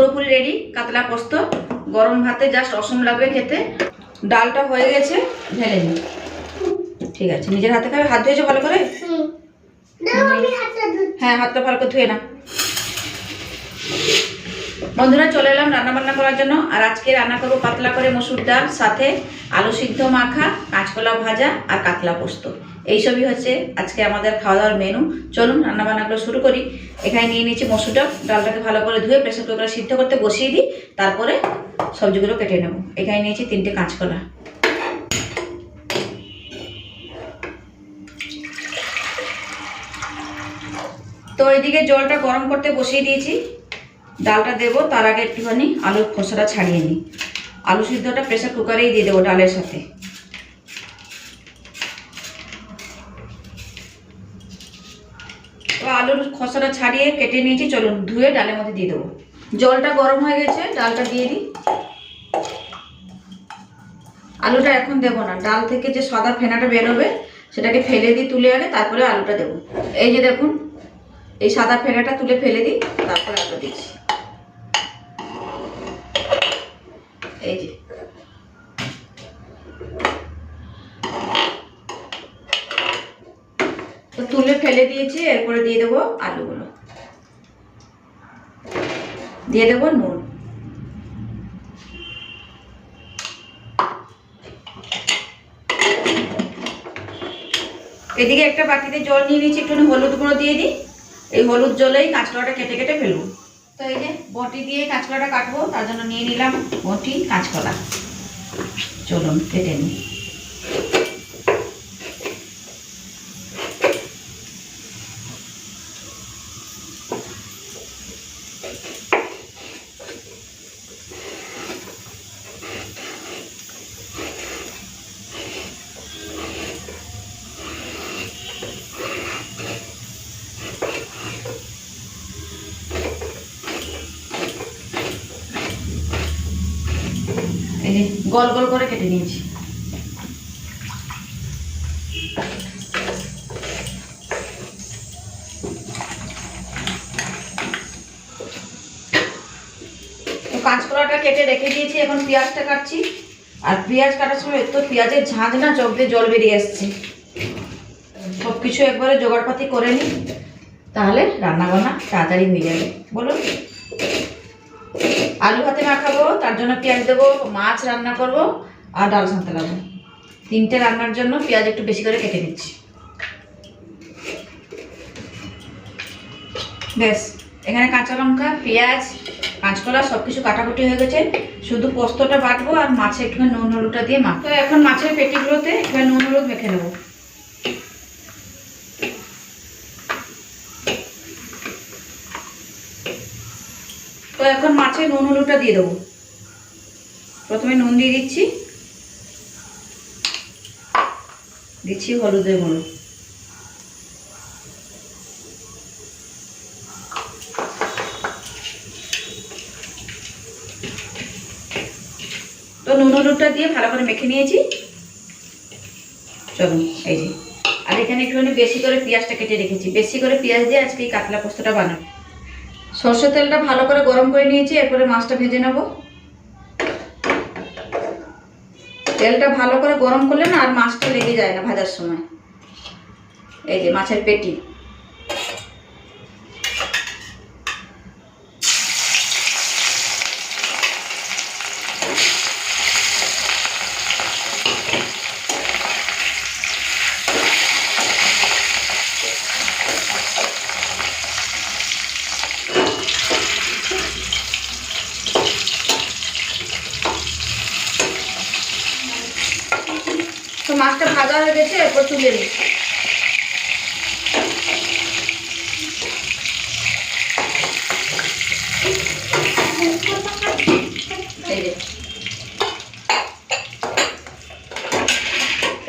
পুরোপুরি রেডি কাতলা পোস্ত গরম ভাতে জাস্ট অসম লাগবে খেতে। ডালটা হয়ে গেছে ঢেলে নি। ঠিক আছে নিজের হাতে খাবে। হাত ধুয়েছো ভালো করে? হ্যাঁ হাতটা ভালো করে ধুয়ে না বন্ধুরা চলে এলাম রান্না বান্না করার জন্য। আর আজকে রান্না করব পাতলা করে মসুর ডাল সাথে আলু সিদ্ধ মাখা কাঁচকলা ভাজা আর কাতলা পোস্ত। এইসবই হচ্ছে আজকে আমাদের খাওয়া দাওয়ার মেনু চলুন রান্না বান্নাগুলো শুরু করি। এখানে নিয়ে নিয়েছি মসুর ডাল ডালটাকে ভালো করে ধুয়ে প্রেসার কুকারে সিদ্ধ করতে বসিয়ে দিই। তারপরে সবজিগুলো কেটে নেব। এখানে নিয়েছি তিনটে কাঁচকলা। তো এইদিকে জলটা গরম করতে বসিয়ে দিয়েছি। ডালটা দেবো, তার আগে একটুখানি আলুর খোসাটা ছাড়িয়ে নিই। আলু সিদ্ধটা প্রেশার কুকারেই দিয়ে দেবো ডালের সাথে। আলুর খোসাটা ছাড়িয়ে কেটে নিয়েছি। চলুন ধুয়ে ডালের মধ্যে দিয়ে দেবো। জলটা গরম হয়ে গেছে, ডালটা দিয়ে দিই। আলুটা এখন দেবো না। ডাল থেকে যে সাদা ফেনাটা বেরোবে, সেটাকে ফেলে দিই তুলে আগে, তারপরে আলুটা দেবো। এই যে দেখুন, এই সাদা ফেনাটা তুলে ফেলে দিই, তারপরে আলু দিচ্ছি। এই যে। তুলে ফেলে দিয়েছি, এরপরে দিয়ে দেবো আলুগুলো। দিয়ে দেবো নুন। এদিকে একটা বাটিতে জল নিয়ে নিয়েছি একটু হলুদ গুঁড়ো দিয়ে দিই। এই হলুদ জলেই কাঁচকলাটা কেটে কেটে ফেলব। তো এই যে বটি দিয়ে কাঁচকলাটা কাটবো, তার জন্য নিয়ে নিলাম বটি, কাঁচকলা। চলুন, কেটে নিই এই যে গোল গোল করে কেটে নিয়েছি। কাঁচকলাটা কেটে রেখে দিয়েছি, এখন পেঁয়াজটা কাটছি। আর পেঁয়াজ কাটার সময় তো পেঁয়াজের ঝাঁঝ না, চোখ দিয়ে জল বেরিয়ে আসছে। সব কিছু একবারে জোগাড়পাতি করে নিই, তাহলে রান্না বান্না তাড়াতাড়ি হয়ে যাবে। বলুন। আলু ভাতে মাখাবো তার জন্য পেঁয়াজ দেবো, মাছ রান্না করব আর ডাল সাঁতে লাগবো তিনটে রান্নার জন্য পেঁয়াজ একটু বেশি করে কেটে নিচ্ছি। বেশ এখানে কাঁচা লঙ্কা, পেঁয়াজ, কাঁচকলা সব কিছু কাটাকুটি হয়ে গেছে। শুধু পোস্তটা বাটবো আর মাছে একটুখানি নুন, হলুদটা দিয়ে মাখবো। এখন মাছের পেটিগুলোতে একটু নুন, হলুদ মেখে নেব তো এখন হলুদটা দিয়ে দেবো। প্রথমে নুন দিয়ে দিচ্ছি। দিচ্ছি হলুদের গুঁড়ো। তো নুন হলুদটা দিয়ে ভালো করে মেখে নিয়েছি। চলুন, এই যে। আর এখানে একটুখানি বেশি করে পেঁয়াজটা কেটে রেখেছি। বেশি করে পেঁয়াজ দিয়ে আজকে এই কাতলা পোস্তটা বানাবো। সর্ষের তেলটা ভালো করে গরম করে নিয়েছি, এরপরে মাছটা ভেজে নেব। তেলটা ভালো করে গরম করলে না আর মাছটা লেগে যায় না ভাজার সময়। এই যে মাছের পেটি। মাছটা ভাজা হয়ে গেছে এরপর তুলে নিই।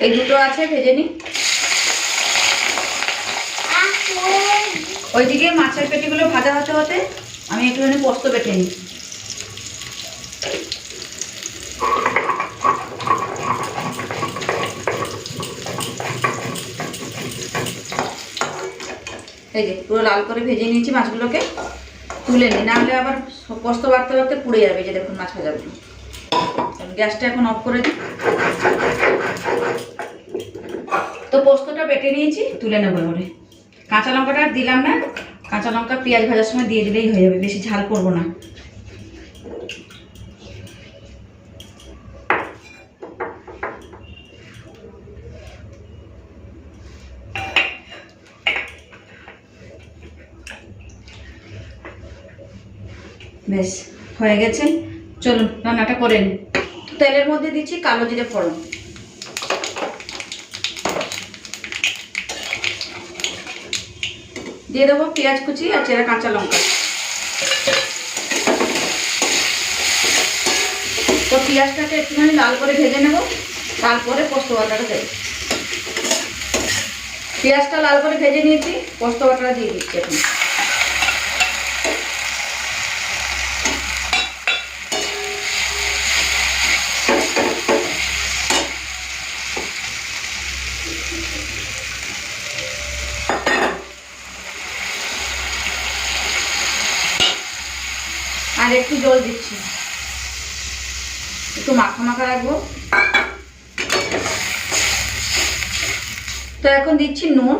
এই দুটো আছে ভেজে নিই। ওইদিকে মাছের পেটিগুলো ভাজা হতে হতে আমি একটুখানি পোস্ত বেটে নিই। এই যে, পুরো লাল করে ভেজে নিয়েছি মাছগুলোকে। তুলে নিই না হলে আবার কষ্ট বাড়তে বাড়তে পুড়ে যাবে যে দেখুন মাছ ভাজাগুলো গ্যাসটা এখন অফ করে দিই। তো পোস্তটা বেটে নিয়েছি, তুলে নেব এবারে। কাঁচা লঙ্কাটা আর দিলাম না, কাঁচা লঙ্কা পেঁয়াজ ভাজার সময় দিয়ে দিলেই হয়ে যাবে, বেশি ঝাল করব না। বেশ, হয়ে গেছে। চলুন, রান্নাটা করে নিই। তেলের মধ্যে দিচ্ছি কালো জিরে ফোড়ন। দিয়ে দেবো পেঁয়াজ কুচি আর চেরা কাঁচা লঙ্কা। তো পেঁয়াজটাকে একটুখানি লাল করে ভেজে নেব, তারপরে পোস্ত বাটাটা দেবো। পেঁয়াজটা লাল করে ভেজে নিয়েছি, পোস্ত বাটাটা দিয়ে দিচ্ছি এখন আর একটু জল দিচ্ছি একটু মাখা মাখা রাখব। তো এখন দিচ্ছি নুন,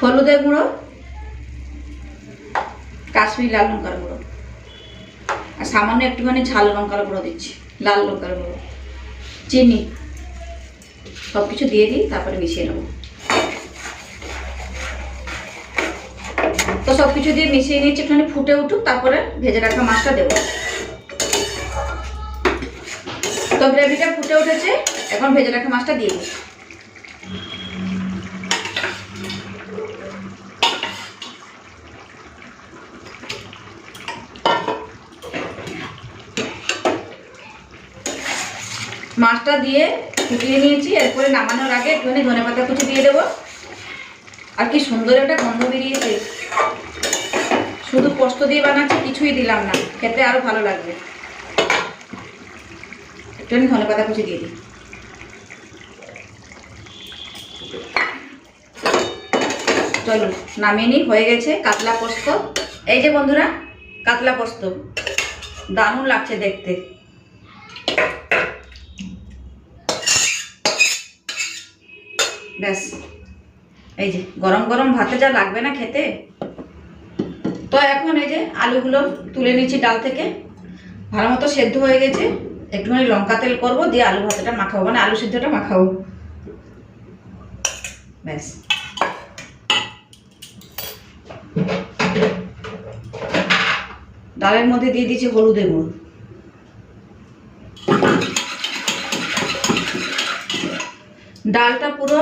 হলুদের গুঁড়ো, কাশ্মীর লাল লঙ্কার গুঁড়ো। আর সামান্য একটুখানি ঝাল লঙ্কার গুঁড়ো দিচ্ছি, লাল লঙ্কার গুঁড়ো। চিনি সব কিছু দিয়ে দিই, তারপরে মিশিয়ে নেব। তো সব কিছু দিয়ে মিশিয়ে নিচ্ছি একটুখানি ফুটে উঠুক, তারপরে ভেজে রাখা মাছটা দেবো। তো গ্রেভিটা ফুটে উঠেছে, এখন ভেজে রাখা মাছটা দিয়ে দিই মাছটা দিয়ে ফুটিয়ে নিয়েছি, এরপরে নামানোর আগে একটুখানি ধনে পাতা কুচি দিয়ে দেবো। আর কি সুন্দর একটা গন্ধ বেরিয়েছে। শুধু পোস্ত দিয়ে বানাচ্ছি, কিছুই দিলাম না। খেতে আরও ভালো লাগবে। একটুখানি ধনে পাতা কুচি দিয়ে দিই। চলুন, নামিয়ে হয়ে গেছে কাতলা পোস্ত। এই যে বন্ধুরা, কাতলা পোস্ত। দারুণ লাগছে দেখতে। ব্যাস। এই যে গরম গরম ভাতে যা লাগবে না খেতে? তো এখন এই যে আলুগুলো তুলে নিচ্ছি ডাল থেকে। ভালো মতো সেদ্ধ হয়ে গেছে। একটুখানি লঙ্কা তেল করব, দিয়ে আলু ভাতেটা মাখাবো। মানে আলু সিদ্ধটা মাখাবো। ব্যাস। ডালের মধ্যে দিয়ে দিচ্ছি হলুদের গুঁড়ো। ডালটা পুরো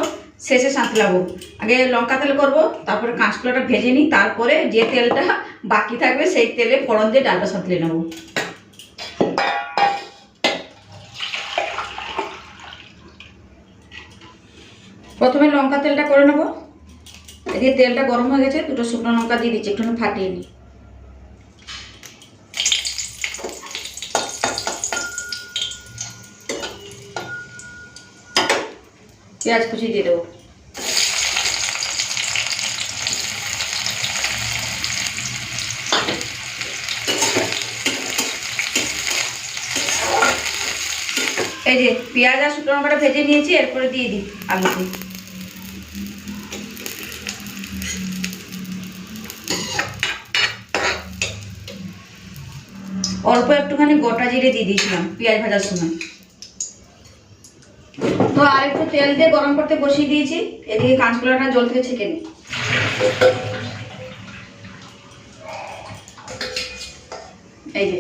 শেষে সাঁতলাবো আগে লঙ্কা তেল করব, তারপরে কাঁচকলাটা ভেজে নিই, তারপরে যে তেলটা বাকি থাকবে সেই তেলে ফোড়ন দিয়ে ডালটা সাঁতলে নেব। প্রথমে লঙ্কা তেলটা করে নেব। এদিকে তেলটা গরম হয়ে গেছে, দুটো শুকনো লঙ্কা দিয়ে দিচ্ছি একটু ফাটিয়ে নিই। পেঁয়াজ কুচি দিয়ে দেবো। এই যে পেঁয়াজ আর শুকনো লঙ্কাটা ভেজে নিয়েছি, এরপরে দিয়ে দিই আলুতে। অল্প একটুখানি গোটা জিরে দিয়ে দিয়েছিলাম পেঁয়াজ ভাজার সময়। তো আর একটু তেল দিয়ে গরম করতে বসিয়ে দিয়েছি। এদিকে কাঁচকলাটা জল থেকে ছেঁকে নিই। এই যে।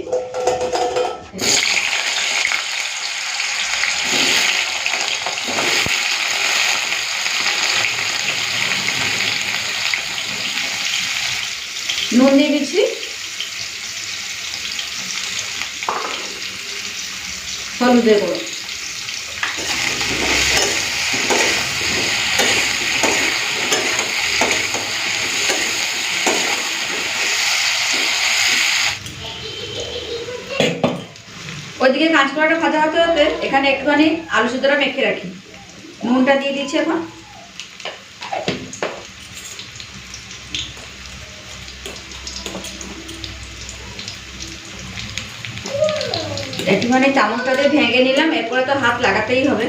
নুন দিয়ে দিচ্ছি। হলুদের গুঁড়ো। ওইদিকে কাঁচকলাটা ভাজা হতে হতে এখানে একটুখানি আলু সুদ্ধটা মেখে রাখি। নুনটা দিয়ে দিচ্ছি এখন। একটুখানি চামচটা দিয়ে ভেঙে নিলাম, এরপরে তো হাত লাগাতেই হবে।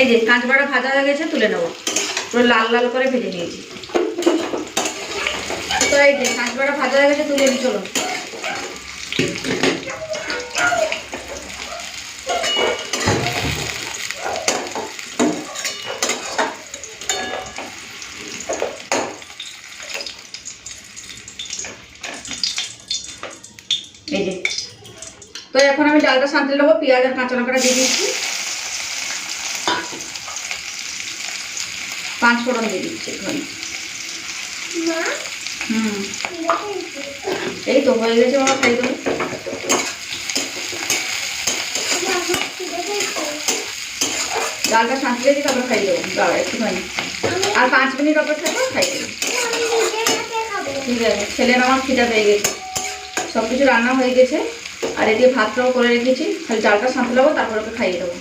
এই যে কাঁচবাটা ভাজা হয়ে গেছে, তুলে নেব। পুরো লাল লাল করে ভেজে নিয়েছি। তো এই যে কাঁচবাটা ভাজা হয়ে গেছে, তুলে চলো। এই তো এখন আমি ডালটা সাঁতলে নেব, পেঁয়াজ আর কাঁচা লঙ্কাটা দিয়ে দিচ্ছি। পাঁচ ফোড়ন দিয়ে দিচ্ছি এখানে। হুম। এই তো হয়ে গেছে বাবা খাই দেবো ডালটা সাঁতলে দিয়ে তারপর খাই দেবো। দাঁড়া একটুখানি। আর পাঁচ মিনিট অপেক্ষা করে খাই দেবো। ঠিক আছে ছেলের আমার খিদা পেয়ে গেছে। সব কিছু রান্না হয়ে গেছে। আর এদিকে ভাতটাও করে রেখেছি। খালি ডালটা সাঁতলাবো তারপর ওকে খাইয়ে দেবো।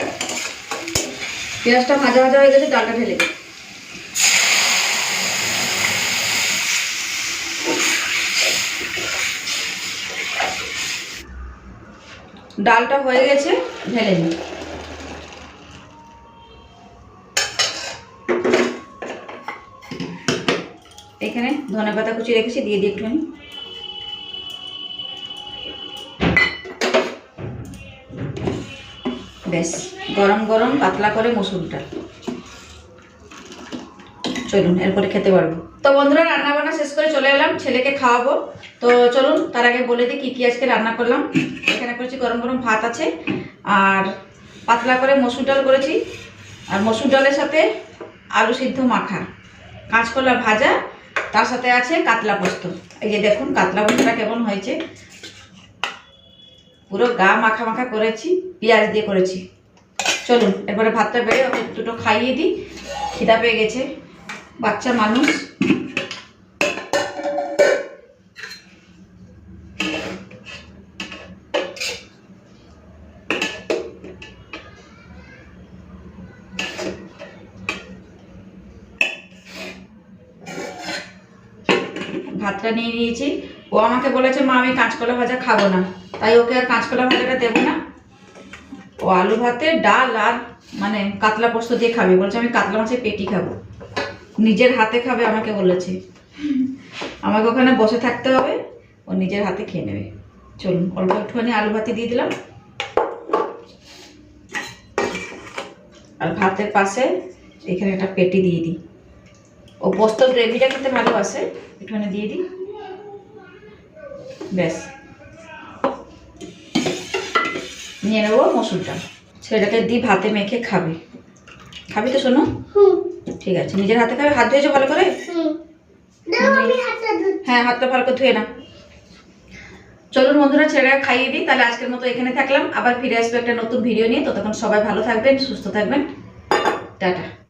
পেঁয়াজটা ভাজা ভাজা হয়ে গেছে ডালটা ঢেলে দিই। ডালটা হয়ে গেছে, ঢেলে নিই। এখানে ধনে পাতা কুচি রেখেছি, দিয়ে দিই একটুখানি। বেশ গরম গরম পাতলা করে মসুর ডাল চলুন, এরপরে খেতে পারব। তো বন্ধুরা রান্না বান্না শেষ করে চলে এলাম, ছেলেকে খাওয়াবো। তো চলুন, তার আগে বলে দিই কী কী আজকে রান্না করলাম। এখানে করেছি গরম গরম ভাত আছে, আর পাতলা করে মসুর ডাল করেছি, আর মসুর ডালের সাথে আলু সিদ্ধ মাখা, কাঁচকলা ভাজা, তার সাথে আছে কাতলা পোস্ত। এই যে দেখুন, কাতলা পোস্তটা কেমন হয়েছে। পুরো গা মাখা মাখা করেছি, পেঁয়াজ দিয়ে করেছি। চলুন, এরপরে ভাতটা বেড়ে ওকে দুটো খাইয়ে দিই, খিদা পেয়ে গেছে। বাচ্চা মানুষ। ভাতটা নিয়ে নিয়েছি। ও আমাকে বলেছে, মা, আমি কাঁচকলা ভাজা খাব না। তাই ওকে আর কাঁচকলা ভাজাটা দেবো না। ও আলু ভাতে ডাল আর মানে কাতলা পোস্ত দিয়ে খাবে। বলছে, আমি কাতলা মাছের পেটি খাব। নিজের হাতে খাবে আমাকে বলেছে। আমাকে ওখানে বসে থাকতে হবে, ও নিজের হাতে খেয়ে নেবে। চলুন, অল্প একটুখানি আলু ভাতে দিয়ে দিলাম। আর ভাতের পাশে এখানে একটা পেটি দিয়ে দিই। ও পোস্তর গ্রেভিটা খেতে ভালোবাসে, একটুখানি দিয়ে দিই। ব্যাস। নিয়ে নেব মসুরটা। ছেলেটাকে দিই ভাতে মেখে খাবে। খাবি তো শোনো ঠিক আছে নিজের হাতে খাবে হাত ধুয়েছো ভালো করে? হ্যাঁ হাতটা ভালো করে ধুয়ে না চলুন বন্ধুরা ছেড়ে খাইয়ে দিই তাহলে আজকের মতো এখানে থাকলাম। আবার ফিরে আসব একটা নতুন ভিডিও নিয়ে। ততক্ষণ সবাই ভালো থাকবেন সুস্থ থাকবেন। টাটা।